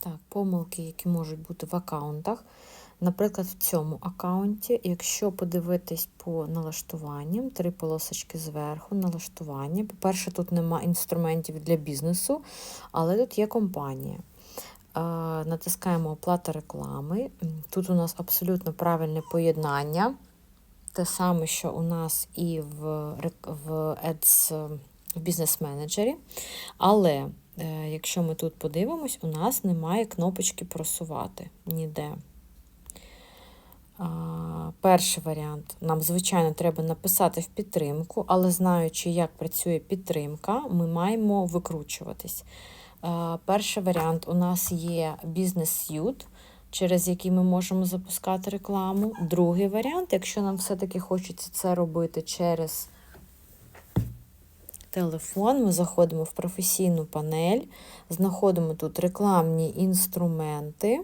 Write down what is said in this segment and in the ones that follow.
Так, помилки, які можуть бути в аккаунтах. Наприклад, в цьому аккаунті, якщо подивитись по налаштуванням, три полосочки зверху, налаштування. По-перше, тут нема інструментів для бізнесу, але тут є компанія. Натискаємо оплата реклами. Тут у нас абсолютно правильне поєднання. Те саме, що у нас і в, Ads в бізнес-менеджері. Але е, якщо ми тут подивимось, у нас немає кнопочки просувати ніде. Перший варіант. Нам, звичайно, треба написати в підтримку, але знаючи, як працює підтримка, ми маємо викручуватись. А, перший варіант у нас є Suite, через який ми можемо запускати рекламу. Другий варіант, якщо нам все-таки хочеться це робити через телефон, ми заходимо в професійну панель, знаходимо тут рекламні інструменти.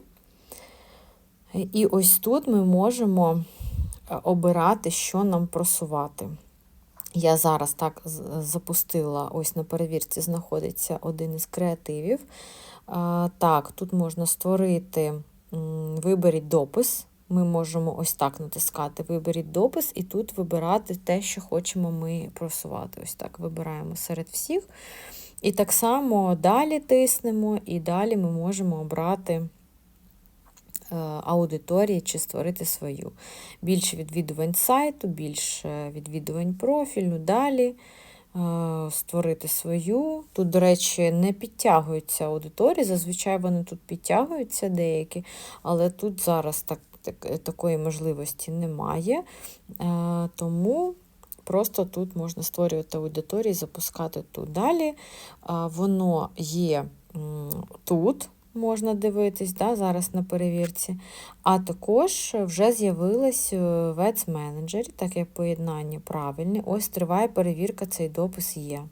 І ось тут ми можемо е, обирати, що нам просувати. Я зараз так запустила, ось на перевірці знаходиться один із креативів. Так, тут можна створити, виберіть допис. Ми можемо ось так натискати Виберіть допис, і тут вибирати те, що хочемо ми просувати. Ось так вибираємо серед всіх. І так само далі тиснемо, і далі ми можемо обрати е, аудиторії чи створити свою. Більше відвідувань сайту, більше відвідувань профілю, далі створити свою. Тут, до речі, не підтягуються аудиторії, зазвичай вони тут підтягуються деякі, але тут зараз так, так, такої можливості немає. Е, Тому просто тут можна створювати аудиторії, запускати тут далі. Воно є тут. Можна дивитись да, зараз на перевірці. А також вже з'явилась в Ads Manager, таке поєднання правильне. Ось триває перевірка, цей допис є.